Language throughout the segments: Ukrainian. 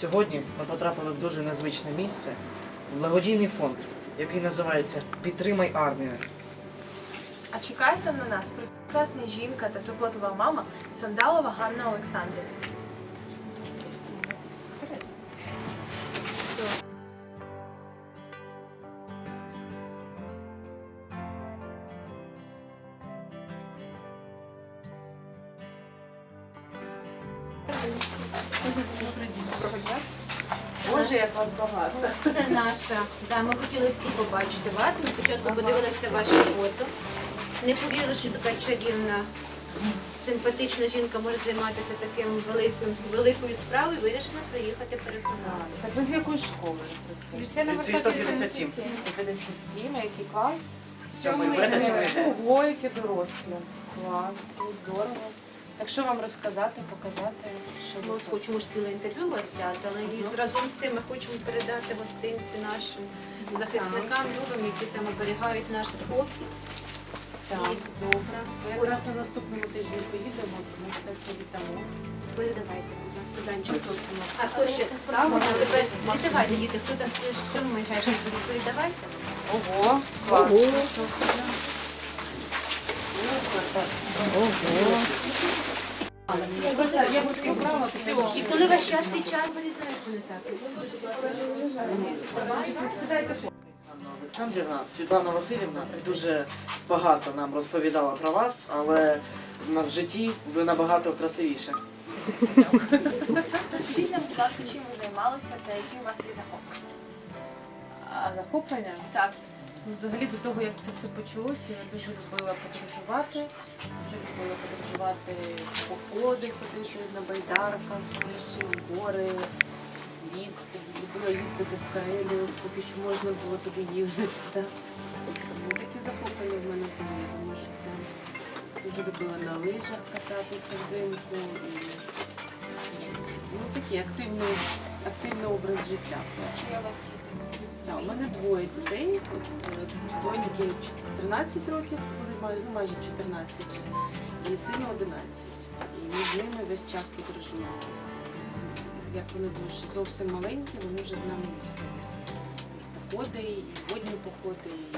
Сьогодні ми потрапили в дуже незвичне місце, благодійний фонд, який називається Підтримай армію. А чекаєте на нас прекрасна жінка та турботова мама Сандалова Ганна Олександрівна. Боже, як вас багато. Це наша. Да, ми хотіли всі побачити вас. Ми спочатку подивилися ваше фото. Не повірили, що така чарівна, симпатична жінка може займатися таким великим, великою справою. Вирішили приїхати переконати. Так ви з якої школи? 157. 57, який клас? Сьомий. Ого, які дорослі. Клас, здорово. Так що вам розказати, показати, що Ми ось хочемо ж ціле інтерв'ю вас взяти, але і разом з тим ми хочемо передати гостинці нашим захисникам, людям, які там оберігають наш спокій. Так, добре. Ми якраз на наступному тижні поїдемо, тому все це віддамо. передавайте, будь ласка, Данчик. А хто ще Ставимо. Віддавайте, діти, хто там що ми кажемо, передавайте. Ого, клас. Ого. Ого. Я. І коли ваш час цей час вирізається не так. Олександрівна, Світлана Васильівна дуже багато нам розповідала про вас, але в житті ви набагато красивіше. Скажіть нам, будь ласка, чим ви займалися та які у вас є захоплення? А захоплення? Так. Взагалі до того, як це все почалося, я дуже любила подорожувати. Дуже любила подорожувати походи, ходити на байдарках, в гори, ліс. Любила їздити в Карелію, поки що можна було туди їздити. Так. Такі захоплення в мене були, тому що це дуже любила на лижах кататися взимку і ну такий активний, активний образ життя. Чи я вас у мене двоє дітей. Е, Доньки 13 років, ну, майже 14, і сину 11. І ми з ними весь час подорожуємо. Як вони дуже зовсім маленькі, вони вже з нами Походи, і водні походи, і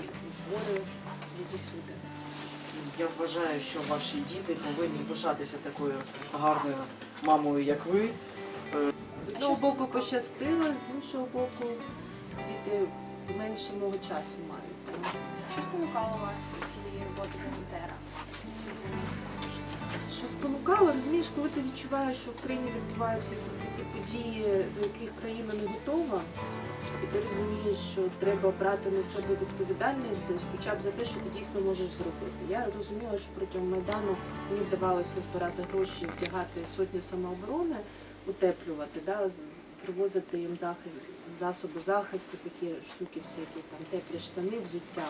гори, і усюди. Я вважаю, що ваші діти повинні пишатися такою гарною мамою, як ви. З одного боку пощастило, з іншого боку, мого часу мають. Що спонукало вас до цієї роботи волонтера? Що спонукало, розумієш, коли ти відчуваєш, що в країні відбуваються якісь такі події, до яких країна не готова, і ти розумієш, що треба брати на себе відповідальність хоча б за те, що ти дійсно можеш зробити. Я розуміла, що протягом Майдану мені вдавалося збирати гроші, вдягати сотні самооборони, утеплювати, да, привозити їм захист, засоби захисту, такі штуки, всякі там теплі штани, взуття.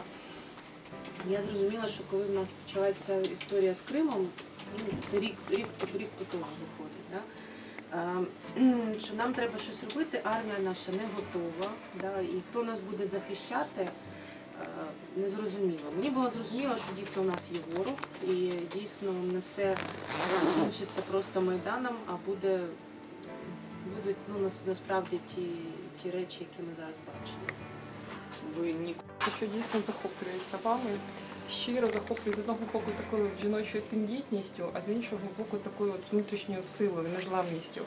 Я зрозуміла, що коли в нас почалася історія з Кримом, ну, це рік, рік, рік по тому виходить, да? що нам треба щось робити, армія наша не готова, да? і хто нас буде захищати, не зрозуміло. Мені було зрозуміло, що дійсно у нас є ворог, і дійсно не все закінчиться просто майданом, а буде будуть ну, насправді ті, ті речі, які ми зараз бачимо. Ви ніколи що дійсно захоплююся вами. Щиро захоплююсь з одного боку такою жіночою тендітністю, а з іншого боку такою от внутрішньою силою, незламністю.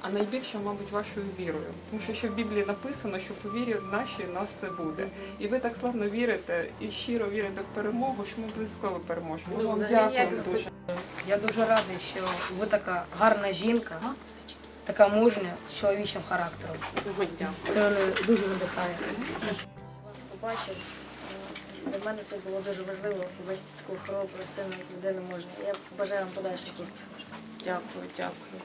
А найбільше, мабуть, вашою вірою. Тому що ще в Біблії написано, що по вірі нашій нас все буде. І ви так славно вірите і щиро вірите в перемогу, що ми обов'язково переможемо. Ну, Вам як дуже. Я дуже радий, що ви така гарна жінка, така мужня з чоловічим характером. Це мене дуже надихає. Побачив. Для мене це було дуже важливо побачити таку хоробру, сильну людину можна. Я бажаю вам подальших успіхів. Дякую, дякую.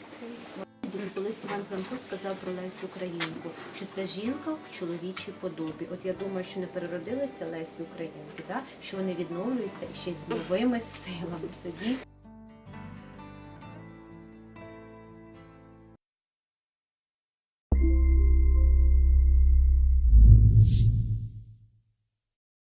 Колись Іван Франко сказав про Лесю Українку, що це жінка в чоловічій подобі. От я думаю, що не переродилися Лесі Українки, да? що вони відновлюються ще з новими силами. Це дійсно.